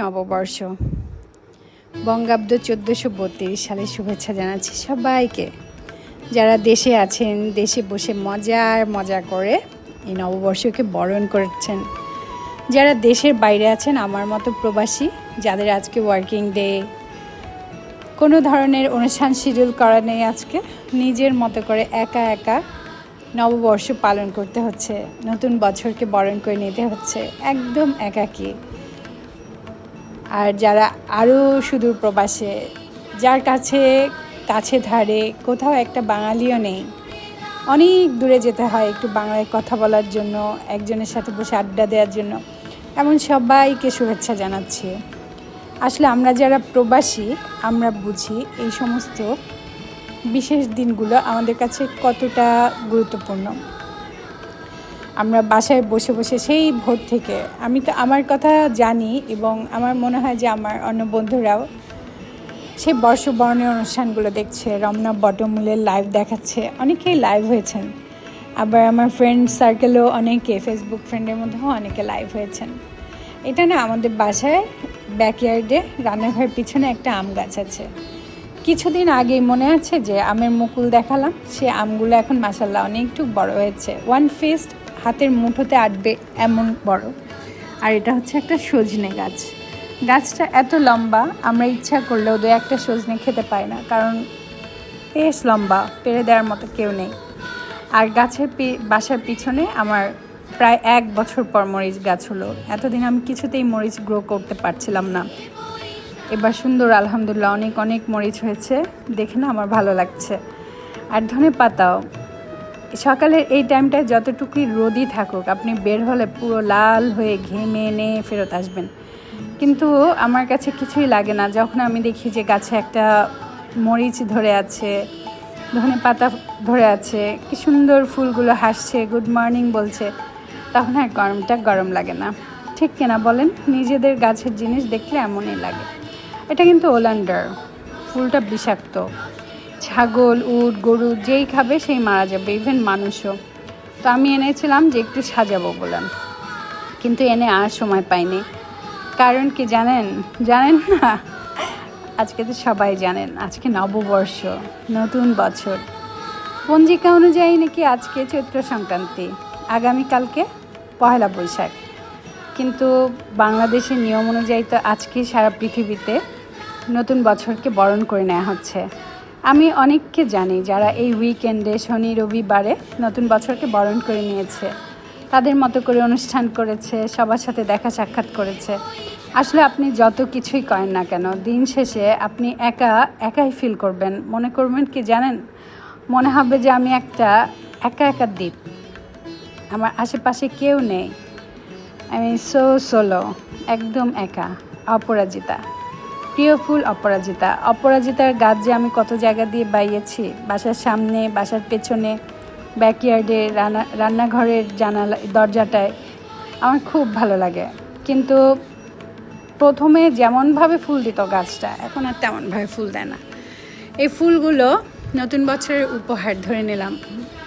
নববর্ষ। বঙ্গাব্দ চোদ্দোশো বত্রিশ সালের শুভেচ্ছা জানাচ্ছি সবাইকে। যারা দেশে আছেন, দেশে বসে মজার মজা করে এই নববর্ষকে বরণ করছেন। যারা দেশের বাইরে আছেন, আমার মতো প্রবাসী, যাদের আজকে ওয়ার্কিং ডে, কোনো ধরনের অনুষ্ঠান শিডিউল করা নেই আজকে, নিজের মতো করে একা একা নববর্ষ পালন করতে হচ্ছে। নতুন বছরকে বরণ করে নিতে হচ্ছে। একদম একাকী। আর যারা আরও সুদূর প্রবাসে, যার কাছে কাছে ধারে কোথাও একটা বাঙালিও নেই, অনেক দূরে যেতে হয় একটু বাংলায় কথা বলার জন্য, একজনের সাথে বসে আড্ডা দেওয়ার জন্য। এমন সবাইকে শুভেচ্ছা জানাচ্ছি। আসলে আমরা যারা প্রবাসী, আমরা বুঝি এই সমস্ত বিশেষ দিনগুলো আমাদের কাছে কতটা গুরুত্বপূর্ণ। আমরা বাসায় বসে বসে সেই ভোর থেকে, আমি তো আমার কথা জানি এবং আমার মনে হয় যে আমার অন্য বন্ধুরাও সেই বর্ষবরণের অনুষ্ঠানগুলো দেখছে, রমনা বটমূলের লাইভ দেখাচ্ছে, অনেকেই লাইভ হয়েছেন। আবার আমার ফ্রেন্ড সার্কেলেও অনেকে ফেসবুক ফ্রেন্ডের মধ্যেও অনেকে লাইভ হয়েছেন। এটা না আমাদের বাসায় ব্যাকয়ার্ডে রান্নাঘরের পিছনে একটা আম গাছ আছে। কিছুদিন আগেই মনে আছে যে আমের মুকুল দেখালাম, সে আমগুলো এখন মাসাল্লাহ অনেকটু বড় হয়েছে। ওয়ান ফিস্ট হাতের মুঠোতে আটবে এমন বড়। আর এটা হচ্ছে একটা সজনে গাছ। গাছটা এত লম্বা, আমরা ইচ্ছা করলেও দু একটা সজনে খেতে পাই না, কারণ বেশ লম্বা, পেরে দেওয়ার মতো কেউ নেই। আর গাছের বাসার পিছনে আমার প্রায় এক বছর পর মরিচ গাছ হলো। এতদিন আমি কিছুতেই মরিচ গ্রো করতে পারছিলাম না। এবার সুন্দর, আলহামদুলিল্লাহ, অনেক অনেক মরিচ হয়েছে। দেখে না আমার ভালো লাগছে। আর ধনে পাতাও। সকালের এই টাইমটায় যতটুকুই রোদই থাকুক, আপনি বের হলে পুরো লাল হয়ে ঘেমে এনে ফেরত আসবেন। কিন্তু আমার কাছে কিছুই লাগে না। যখন আমি দেখি যে গাছে একটা মরিচ ধরে আছে, ধনে পাতা ধরে আছে, কি সুন্দর ফুলগুলো হাসছে গুড মর্নিং বলছে, তখন আর গরমটা গরম লাগে না। ঠিক কিনা বলেন? নিজেদের গাছের জিনিস দেখলে এমনই লাগে। এটা কিন্তু ওলান্ডার। ফুলটা বিষাক্ত। ছাগল, উট, গরু যেই খাবে সেই মারা যাবে ইভেন মানুষও। তো আমি এনেছিলাম যে একটু সাজাবো বললাম কিন্তু এনে আর সময় পাইনি। কারণ কি জানেন? জানেন না? আজকে তো সবাই জানেন, আজকে নববর্ষ, নতুন বছর। পঞ্জিকা অনুযায়ী নাকি আজকে চৈত্র সংক্রান্তি, আগামীকালকে পয়লা বৈশাখ। কিন্তু বাংলাদেশের নিয়ম অনুযায়ী তো আজকে সারা পৃথিবীতে নতুন বছরকে বরণ করে নেওয়া হচ্ছে। আমি অনেককে জানি যারা এই উইকেন্ডে শনি, রবিবারে নতুন বছরকে বরণ করে নিয়েছে। তাদের মতো করে অনুষ্ঠান করেছে, সবার সাথে দেখা সাক্ষাৎ করেছে। আসলে আপনি যত কিছুই করেন না কেন, দিন শেষে আপনি একা, একাই ফিল করবেন। মনে করবেন কি জানেন? মনে হবে যে আমি একটা একা একা দ্বীপ। আমার আশেপাশে কেউ নেই। আমি সো সোলো একদম একা, অপরাজিতা। প্রিয় ফুল অপরাজিতা। অপরাজিতার গাছ যে আমি কত জায়গা দিয়ে বাইয়েছি, বাসার সামনে, বাসার পেছনে ব্যাকইয়ার্ডে রান্না রান্নাঘরের জানালা, দরজাটায় আমার খুব ভালো লাগে। কিন্তু প্রথমে যেমনভাবে ফুল দিত গাছটা, এখন আর তেমনভাবে ফুল দেয় না। এই ফুলগুলো নতুন বছরের উপহার ধরে নিলাম।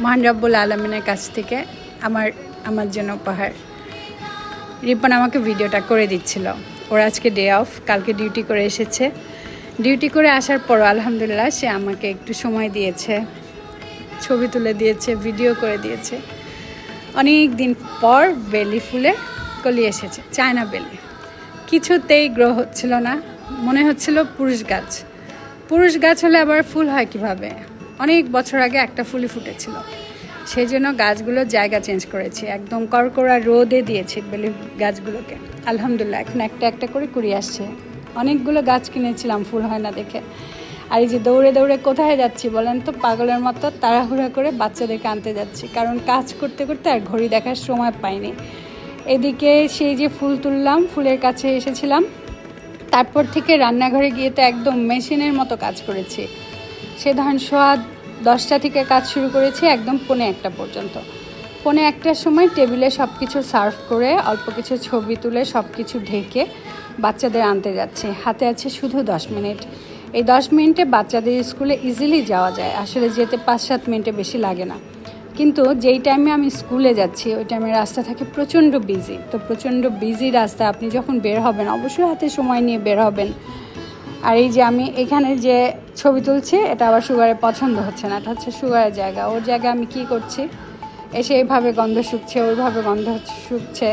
মহান রব্বুল আলমিনের কাছ থেকে আমার আমার জন্য উপহার। রিপন আমাকে ভিডিওটা করে দিচ্ছিল। ওর আজকে ডে অফ কালকে ডিউটি করে এসেছে। ডিউটি করে আসার পর আলহামদুলিল্লাহ সে আমাকে একটু সময় দিয়েছে। ছবি তুলে দিয়েছে ভিডিও করে দিয়েছে। অনেক দিন পর বেলি ফুলে কলি এসেছে, চায়না বেলি। কিছুতেই গ্রো হচ্ছিল না, মনে হচ্ছিল পুরুষ গাছ। পুরুষ গাছ হলে আবার ফুল হয় কীভাবে? অনেক বছর আগে একটা ফুলই ফুটেছিল। সেই জন্য গাছগুলো জায়গা চেঞ্জ করেছি। একদম করকরা রোদে দিয়েছি বেলি গাছগুলোকে। আলহামদুলিল্লাহ, এখন একটা একটা করে কুড়ি আসছে। অনেকগুলো গাছ কিনেছিলাম, ফুল হয় না দেখে। আর এই যে দৌড়ে দৌড়ে কোথায় যাচ্ছি বলেন তো, পাগলের মতো তাড়াহুড়া করে বাচ্চাদেরকে আনতে যাচ্ছি। কারণ কাজ করতে করতে আর ঘড়ি দেখার সময় পাইনি। এদিকে সেই যে ফুল তুললাম, ফুলের কাছে এসেছিলাম। তারপর থেকে রান্নাঘরে গিয়ে তো একদম মেশিনের মতো কাজ করেছি। সে ধরেন সোয়া দশটা থেকে কাজ শুরু করেছি একদম পৌনে একটা পর্যন্ত। পৌনে একটার সময় টেবিলে সব কিছু সার্ভ করে, অল্প কিছু ছবি তুলে সব কিছু ঢেকে বাচ্চাদের আনতে যাচ্ছে। হাতে আছে শুধু দশ মিনিট। এই দশ মিনিটে বাচ্চাদের স্কুলে ইজিলি যাওয়া যায়। আসলে যেতে পাঁচ সাত মিনিটে বেশি লাগে না। কিন্তু যেই টাইমে আমি স্কুলে যাচ্ছি, ওই টাইমে রাস্তা থাকে প্রচণ্ড বিজি তো প্রচণ্ড বিজি রাস্তা, আপনি যখন বের হবেন, অবশ্যই হাতে সময় নিয়ে বের হবেন। আর এই যে আমি এখানে যে ছবি তুলছি, এটা আবার সুগারে পছন্দ হচ্ছে না, এটা হচ্ছে সুগারের জায়গা, ওর জায়গায় আমি কি করছি? এসে এইভাবে গন্ধ শুকছে, ওইভাবে গন্ধ শুকছে।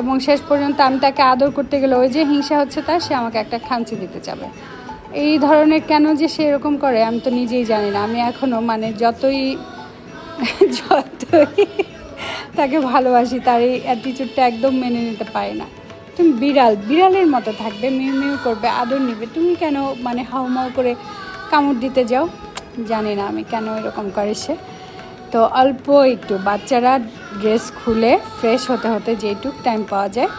এবং শেষ পর্যন্ত আমি তাকে আদর করতে গেলে ওই যে হিংসা হচ্ছে তার, সে আমাকে একটা খামচি দিতে যাবে। এই ধরনের কেন যে সে এরকম করে, আমি তো নিজেই জানি না। আমি এখনও মানে যতই যতই তাকে ভালোবাসি, তার এই অ্যাটিচিউডটা একদম মেনে নিতে পারি না। তুমি বিড়াল, বিড়ালের মতো থাকবে, মিউ মিউ করবে, আদর নিবে। তুমি কেন মানে হাউমাউ করে কামড় দিতে যাও। জানি না আমি কেন এরকম করে সে। তো অল্প একটু, বাচ্চারা ড্রেস খুলে ফ্রেশ হতে হতে যেইটুক টাইম পাওয়া যায়।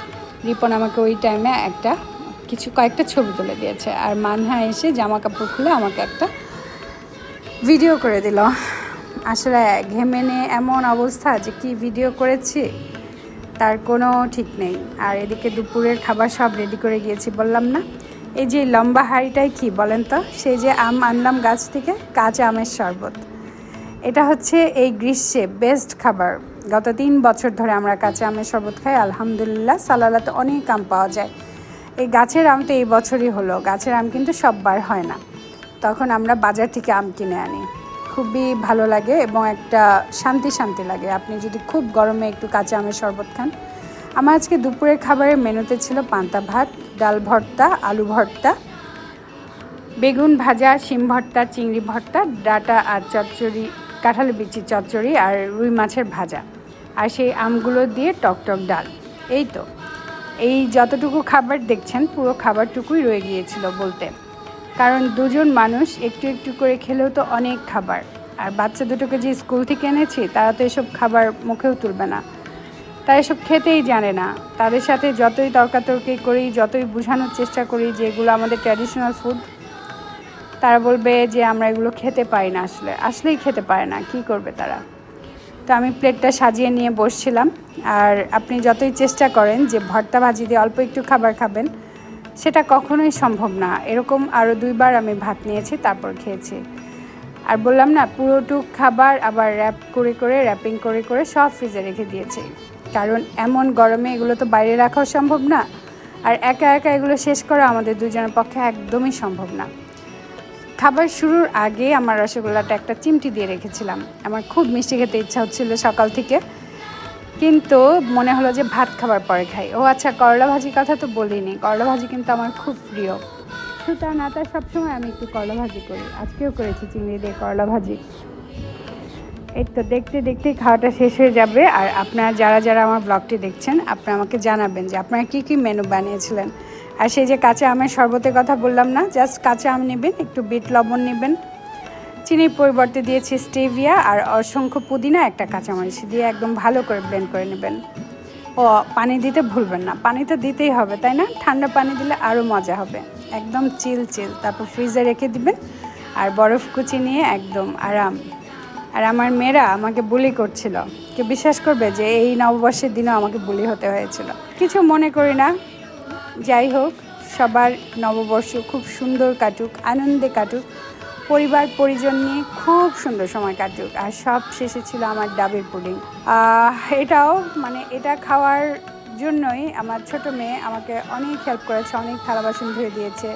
রিপন আমাকে ওই টাইমে একটা, কিছু কয়েকটা ছবি তুলে দিয়েছে। আর মানহা এসে জামা কাপড় খুলে আমাকে একটা ভিডিও করে দিল। আসলে ঘেমে নিয়ে এমন অবস্থা যে কি ভিডিও করেছি, তার কোনো ঠিক নেই। আর এদিকে দুপুরের খাবার সব রেডি করে গিয়েছি, বললাম না। এই যে লম্বা হাঁড়িটাই কি বলেন তো? সেই যে আম আনলাম গাছ থেকে কাঁচা আমের শরবত। এটা হচ্ছে এই গ্রীষ্মে বেস্ট খাবার। গত তিন বছর ধরে আমরা কাঁচা আমের শরবত খাই, আলহামদুলিল্লাহ সালালাতে অনেক আম পাওয়া যায়। এই গাছের আম তো এই বছরই হলো, গাছের আম কিন্তু সববার হয় না। তখন আমরা বাজার থেকে আম কিনে আনি। খুবই ভালো লাগে এবং একটা শান্তি শান্তি লাগে। আপনি যদি খুব গরমে একটু কাঁচা আমের শরবত খান আমার আজকে দুপুরের খাবারের মেনুতে ছিল পান্তা ভাত, ডাল ভর্তা, আলু ভর্তা, বেগুন ভাজা, শিম ভর্তা, চিংড়ি ভর্তা, ডাটা আর চচ্চড়ি, কাঁঠালি বিচি চচ্চড়ি আর রুই মাছের ভাজা আর সেই আমগুলো দিয়ে টকটক ডাল। এই তো। এই যতটুকু খাবার দেখছেন, পুরো খাবারটুকুই রয়ে গিয়েছিল বলতে। কারণ দুজন মানুষ একটু একটু করে খেলেও তো অনেক খাবার। আর বাচ্চা দুটোকে যে স্কুল থেকে এনেছি, তারা তো এসব খাবার মুখেও তুলবে না। তারা এসব খেতেই জানে না। তাদের সাথে যতই তর্কাতর্কি করি, যতই বোঝানোর চেষ্টা করি যে এগুলো আমাদের ট্র্যাডিশনাল ফুড তারা বলবে যে আমরা এগুলো খেতে পারি না আসলে। আসলেই খেতে পারে না, কি করবে তারা? তো আমি প্লেটটা সাজিয়ে নিয়ে বসছিলাম। আর আপনি যতই চেষ্টা করেন যে ভর্তা ভাজি দিয়ে অল্প একটু খাবার খাবেন, সেটা কখনোই সম্ভব না। এরকম আরও দুইবার আমি ভাত নিয়েছি, তারপর খেয়েছি। আর বললাম না, পুরোটুক খাবার আবার র্যাপ করে করে র্যাপিং করে করে সব ফ্রিজে রেখে দিয়েছি। কারণ এমন গরমে এগুলো তো বাইরে রাখাও সম্ভব না, আর একা একা এগুলো শেষ করা আমাদের দুজনের পক্ষে একদমই সম্ভব না। খাবার শুরুর আগে আমার রসগোল্লাটা একটা চিমটি দিয়ে রেখেছিলাম। আমার খুব মিষ্টি খেতে ইচ্ছা হচ্ছিল সকাল থেকে, কিন্তু মনে হলো যে ভাত খাবার পরে খাই। ও আচ্ছা করলা ভাজির কথা তো বলিনি। করলা ভাজি কিন্তু আমার খুব প্রিয়। সুতা নাতা সবসময় আমি একটু করলা ভাজি করি। আজকেও করেছি চিংড়ি দিয়ে করলা ভাজি। এই তো দেখতে দেখতে খাওয়াটা শেষ হয়ে যাবে। আর আপনারা যারা যারা আমার ব্লগটি দেখছেন, আপনারা আমাকে জানাবেন যে আপনারা কী কী মেনু বানিয়েছিলেন। আর সেই যে কাঁচা আমের শরবতের কথা বললাম না জাস্ট কাঁচা আম নেবেন, একটু বিট লবণ নেবেন চিনির পরিবর্তে দিয়েছি স্টেভিয়া, আর অসংখ্য পুদিনা, একটা কাঁচামরিচ দিয়ে একদম ভালো করে ব্লেন্ড করে নেবেন। ও, পানি দিতে ভুলবেন না, পানি তো দিতেই হবে, তাই না? ঠান্ডা পানি দিলে আরও মজা হবে। একদম চিল চিল তারপর ফ্রিজে রেখে দিবেন, আর বরফ কুচি নিয়ে একদম আরাম। আর আমার মেয়েরা আমাকে বুলি করছিল। কে বিশ্বাস করবে যে এই নববর্ষের দিনও আমাকে বুলি হতে হয়েছিল। কিছু মনে করি না। যাই হোক, সবার নববর্ষ খুব সুন্দর কাটুক, আনন্দে কাটুক। পরিবার, পরিজন নিয়ে খুব সুন্দর সময় কাটুক। আর সব শেষে ছিল আমার ডাবের পুডিং। এটাও মানে এটা খাওয়ার জন্যই আমার ছোট মেয়ে আমাকে অনেক হেল্প করেছে, অনেক থালা বাসন ধুয়ে দিয়েছে।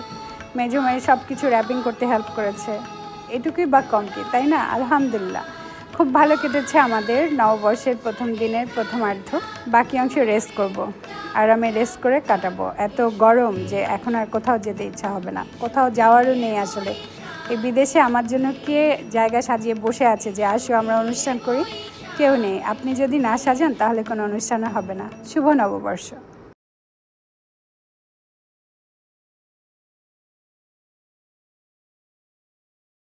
মেজো মেয়ে সব কিছু র্যাপিং করতে হেল্প করেছে। এটুকুই বা কম কি, তাই না? আলহামদুলিল্লাহ। খুব ভালো কেটেছে আমাদের নববর্ষের প্রথম দিনের প্রথমার্ধ। বাকি অংশ রেস্ট করব। আর আমি রেস্ট করে কাটাবো। এত গরম যে এখন আর কোথাও যেতে ইচ্ছা হবে না। কোথাও যাওয়ারও নেই আসলে। এই বিদেশে আমার জন্য কে জায়গা সাজিয়ে বসে আছে যে আসো আমরা অনুষ্ঠান করি? কেউ নেই। আপনি যদি না সাজান তাহলে কোনো অনুষ্ঠানও হবে না। শুভ নববর্ষ।